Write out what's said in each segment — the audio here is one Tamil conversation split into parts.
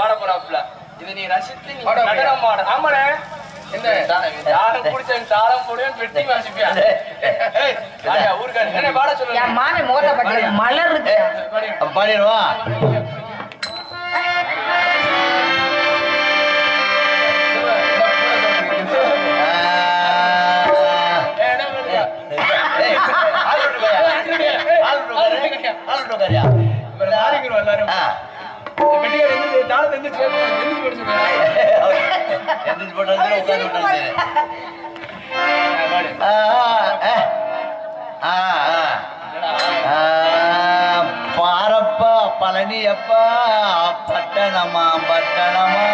பாட போறாப்ல இதை நீ ரசித்து நீ பாட? நடனம் ஆட ஆமாண்ணே குடிச்சேன் தாளம் போடுவேன் பட்டு மலர் இருக்கு அப்ப பாடிடுவா எந்திரிச்சு உட்காந்து விட்டாங்க ஆ. ஆ, பாரப்பா பழனியப்பா பட்டணமா பட்டணமா.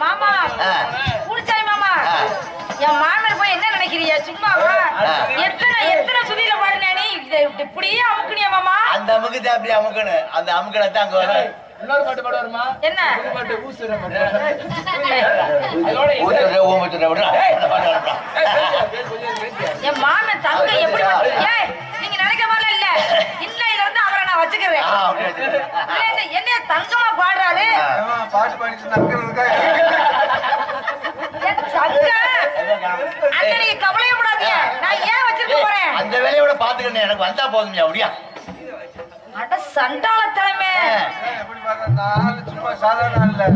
மாமா. குடிச்சாய் மாமா. என் மாமன் போய் என்ன நினைக்கிறீங்க சும்மாவா. எத்தனை எத்தனை சுதியில பாடுனே நீ இப்படியே அமுக்குனியா மாமா அந்த அமுக்கு அப்படி அமுக்கணும் அந்த அமுக்கனை தான் அங்க வரும் இன்னொரு பாட்டு பாட வருமா என்ன பாட்டு ஊசுற. என் மாமன் தங்க எப்படி ஏன் வச்சிருக்க போறேன்? அந்த வேலையோட பாத்துக்கணும் எனக்கு வந்தா போதும் அப்படியா அட சண்டாள தலைமை எப்படி பார்த்தா நாலு சும்மா சாதாரண இல்ல